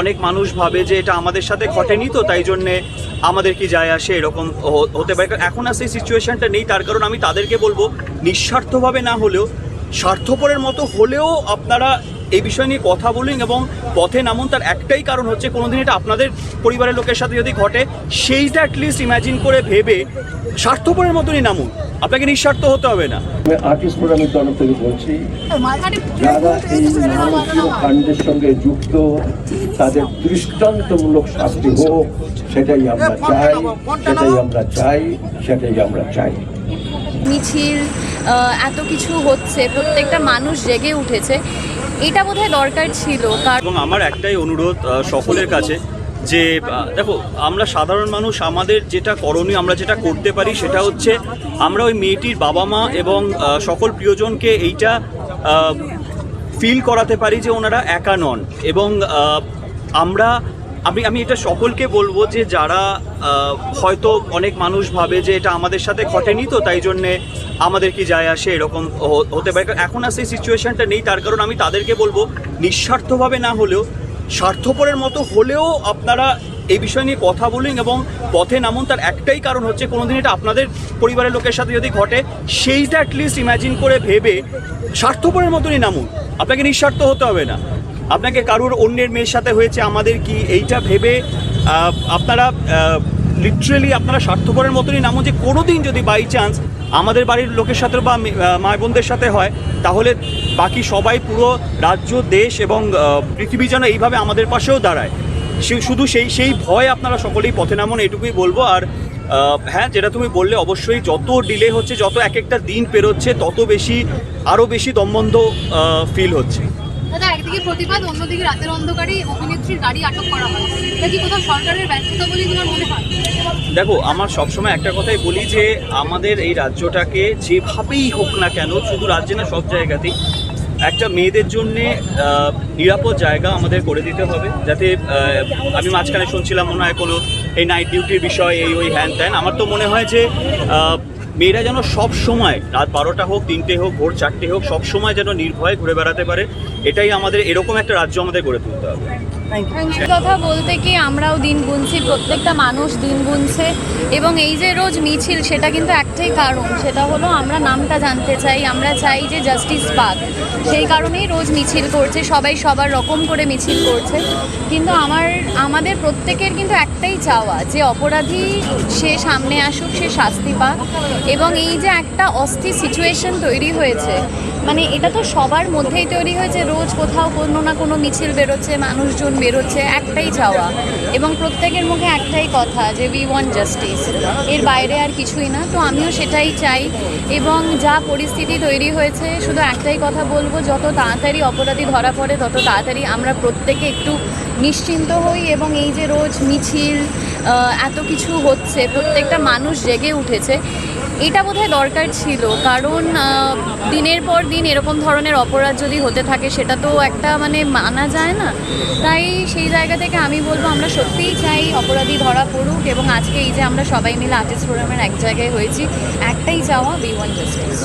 অনেক মানুষ ভাবে যে এটা আমাদের সাথে ঘটেনি তো, তাই জন্যে আমাদের কি যায় আসে এরকম হতে পারে। এখন আর সেই সিচুয়েশানটা নেই, তার কারণ আমি তাদেরকে বলব, নিঃস্বার্থভাবে না হলেও, স্বার্থপরের মতো হলেও আপনারা এই বিষয় নিয়ে কথা বলুন এবং পথে নামুন। তার একটাই কারণ হচ্ছে কোনোদিন এটা আপনাদের পরিবারের লোকের সাথে যদি ঘটে সেইটা অ্যাটলিস্ট ইমাজিন করে ভেবে স্বার্থপরের মতনই নামুন। আপনাকে নিঃস্বার্থ হতে হবে না। আমি আর্টিস্ট ফোরামের তরফ থেকে বলছি যারা এই নামকীয় কাণ্ডের সঙ্গে যুক্ত তাদের দৃষ্টান্তমূলক শাস্তি হোক সেটাই আমরা চাই সেটাই আমরা চাই সেটাই আমরা চাই। মিছিল এত কিছু হচ্ছে প্রত্যেকটা মানুষ জেগে উঠেছে। এটা বোধহয় দরকার ছিল এবং আমার একটাই অনুরোধ সকলের কাছে যে দেখো, আমরা সাধারণ মানুষ, আমাদের যেটা করণীয়, আমরা যেটা করতে পারি সেটা হচ্ছে আমরা ওই মেয়েটির বাবা মা এবং সকল প্রিয়জনকে এইটা ফিল করাতে পারি যে ওনারা একা নন এবং আমরা আমি আমি এটা সকলকে বলব যে যারা হয়তো অনেক মানুষ ভাবে যে এটা আমাদের সাথে ঘটেনি তো, তাই জন্যে আমাদের কি যায় আসে এরকম হতে পারে। এখন আর সেই সিচুয়েশনটা নেই, তার কারণ আমি তাদেরকে বলব, নিঃস্বার্থভাবে না হলেও, স্বার্থপরের মতো হলেও আপনারা এই বিষয় নিয়ে কথা বলুন এবং পথে নামুন। তার একটাই কারণ হচ্ছে, কোনোদিন এটা আপনাদের পরিবারের লোকের সাথে যদি ঘটে, সেইটা অ্যাটলিস্ট ইমাজিন করে ভেবে স্বার্থপরের মতনই নামুন। আপনাকে নিঃস্বার্থ হতে হবে না। আপনাকে কারুর অন্যের মেয়ের সাথে হয়েছে আমাদের কি এইটা ভেবে আপনারা লিটারেলি আপনারা স্বার্থপরের মতনই নামুন যে কোনো দিন যদি বাই চান্স আমাদের বাড়ির লোকের সাথে বা মে- বোনদের সাথে হয়, তাহলে বাকি সবাই পুরো রাজ্য, দেশ এবং পৃথিবী যেন এইভাবে আমাদের পাশেও দাঁড়ায়। শুধু সেই সেই ভয় আপনারা সকলেই পথে নামুন, এটুকুই বলব। আর হ্যাঁ যেটা তুমি বললে, অবশ্যই যত ডিলে হচ্ছে, যত এক একটা দিন পেরোচ্ছে, তত বেশি আরও বেশি দমবন্ধ ফিল হচ্ছে। দাদা, একদিকে প্রতিবাদ, অন্যদিকে রাতের অন্ধকারে অভিনেত্রীর গাড়ি আটক করা হয়। এটা কি কোথাও সরকারের ব্যর্থতা বলে তোমার মনে হয়? দেখো, আমার সবসময় একটা কথাই বলি যে, আমাদের এই রাজ্যটাকে যেভাবেই হোক না কেন, শুধু রাজ্যে না, সব জায়গাতেই একটা মেয়েদের জন্যে নিরাপদ জায়গা আমাদের করে দিতে হবে। যাতে আমি মাঝখানে শুনছিলাম মনে হয় কোনো এই নাইট ডিউটির বিষয় এই ওই হ্যান ত্যান আমার তো মনে হয় যে মেয়েরা যেন সব সময়, রাত বারোটা হোক, তিনটে হোক, ভোর চারটে হোক, সব সময় যেন নির্ভয়ে ঘুরে বেড়াতে পারে, এটাই আমাদের এরকম একটা রাজ্য আমাদের গড়ে তুলতে হবে। কথা বলতে কি আমরাও দিন গুনছি, প্রত্যেকটা মানুষ দিন গুনছে। এবং এই যে রোজ মিছিল, সেটা কিন্তু একটাই কারণ। সেটা হলো আমরা নামটা জানতে চাই, আমরা চাই যে জাস্টিস পাক সেই কারণেই রোজ মিছিল করছে, সবাই সবার রকম করে মিছিল করছে। কিন্তু আমার, আমাদের প্রত্যেকের কিন্তু একটাই চাওয়া, যে অপরাধী সে সামনে আসুক, সে শাস্তি পাক। এবং এই যে একটা অস্থির সিচুয়েশন তৈরি হয়েছে মানে এটা তো সবার মধ্যেই তৈরি হয়েছে। রোজ কোথাও কোনো না কোনো মিছিল বেরোচ্ছে, মানুষজন বেরোচ্ছে একটাই চাওয়া এবং প্রত্যেকের মুখে একটাই কথা যে উই ওয়ান্ট জাস্টিস এর বাইরে আর কিছুই না, তো আমিও সেটাই চাই এবং যা পরিস্থিতি তৈরি হয়েছে শুধু একটাই কথা বলব, যত তাড়াতাড়ি অপরাধী ধরা পড়ে তত তাড়াতাড়ি আমরা প্রত্যেকে একটু নিশ্চিন্ত হই এবং এই যে রোজ মিছিল এত কিছু হচ্ছে, প্রত্যেকটা মানুষ জেগে উঠেছে। এটা বোধহয় দরকার ছিল, কারণ দিনের পর দিন এরকম ধরনের অপরাধ যদি হতে থাকে সেটা তো একটা মানে মানা যায় না। তাই সেই জায়গা থেকে আমি বলব আমরা সত্যিই চাই অপরাধী ধরা পড়ুক এবং আজকে এই যে আমরা সবাই মিলে আর্টিস্ট ফোরামের এক জায়গায় হয়েছি, একটাই চাওয়া বি ওয়ান জাস্টিস